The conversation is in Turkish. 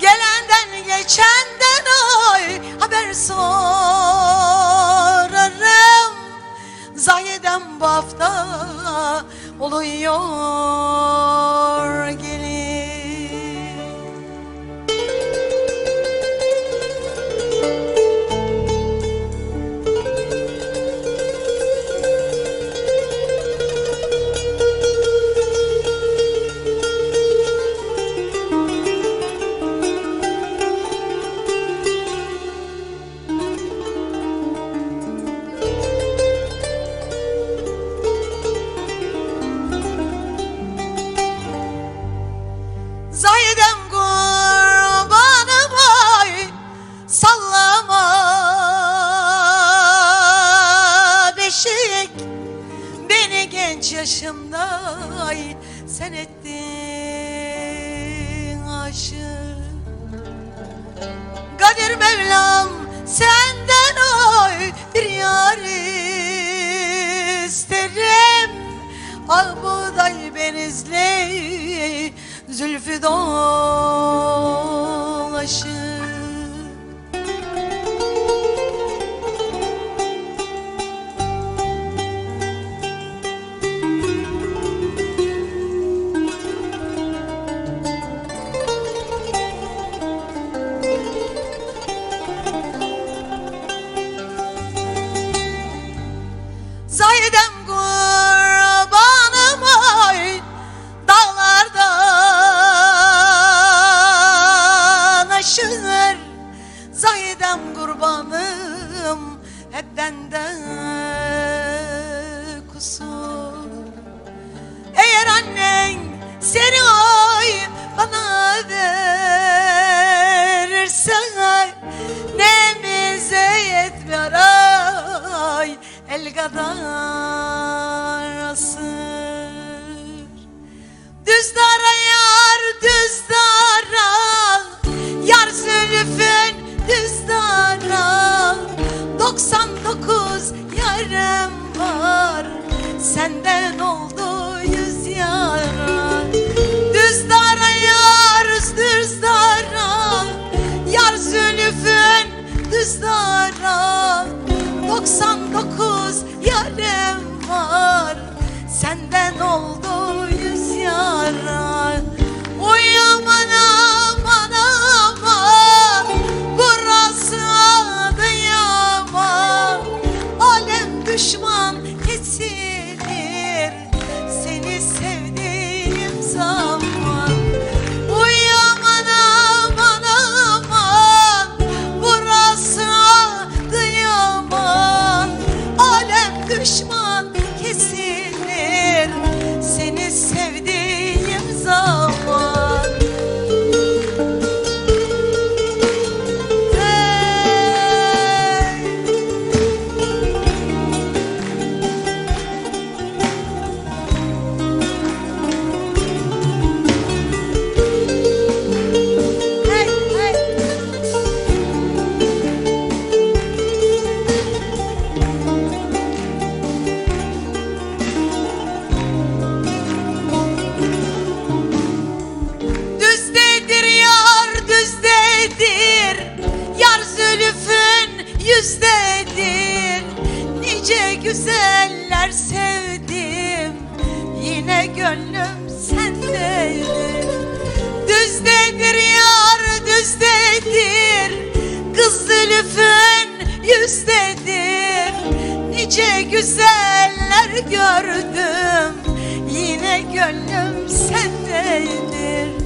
Gelenden geçenden oy haber sorarım. Zahiden bu hafta oluyor genç yaşımda ay sen ettin aşık Kadir Mevlam senden oy bir yar isterim. Al buğday benizle zülfü dolaşır el kadar asıl sözdedir Nice güzeller sevdim. Yine gönlüm sendedir Düzdedir yar düzdedir. Kız zülfün yüzdedir. Nice güzeller gördüm. Yine gönlüm sendedir